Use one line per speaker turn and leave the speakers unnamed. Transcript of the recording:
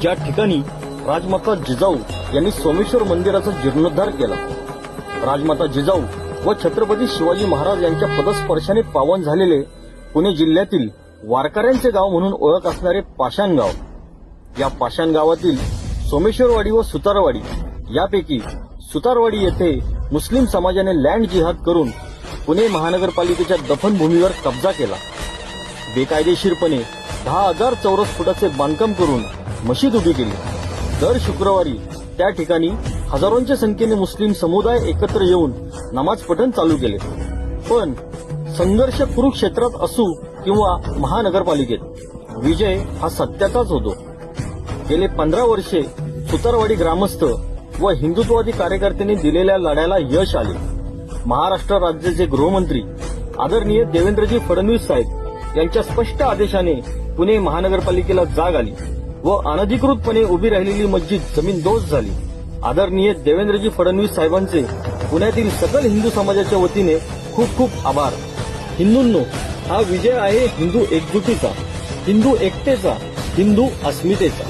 ज्या ठिकाणी राजमाता जिजाऊ यांनी सोमेश्वर मंदिराचा जीर्णोद्धार केला. राजमाता जिजाऊ व छत्रपती शिवाजी महाराज यांच्या पदस्पर्शाने पावन झालेले पुणे जिल्ह्यातील वारकऱ्यांचे गाव म्हणून ओळख असणारे पाषाण गाव या पाषाण गावातील सोमेश्वरवाडी व सुतारवाडी यापैकी सुतारवाडी येथे मुस्लिम समाजाने लँड जिहाद करून पुणे महानगरपालिकेच्या दफनभूमीवर कब्जा केला. बेकायदेशीरपणे दहा हजार चौरस फुटाचे बांधकाम करून मशीद उभी केली. दर शुक्रवारी त्या ठिकाणी हजारोंच्या संख्येने मुस्लिम समुदाय एकत्र येऊन नमाज पठण चालू केले. पण संघर्ष कुरुक्षेत्रात असू किंवा महानगरपालिकेत विजय हा सत्याचाच होतो. गेले पंधरा वर्षे सुतारवाडी ग्रामस्थ व हिंदुत्ववादी कार्यकर्त्यांनी दिलेल्या लढ्याला यश आले. महाराष्ट्र राज्याचे गृहमंत्री आदरणीय देवेंद्रजी फडणवीस साहेब यांच्या स्पष्ट आदेशाने पुणे महानगरपालिकेला जाग आली. व अनधिकृतपणे उभी राहिलेली मस्जिद जमीनदोज झाली. आदरणीय देवेंद्रजी फडणवीस साहेबांचे पुण्यातील सकल हिंदू समाजाच्या वतीने खूप खूप आभार. हिंदूंनो हा विजय आहे हिंदू एकजुटीचा हिंदू एकतेचा हिंदू अस्मितेचा.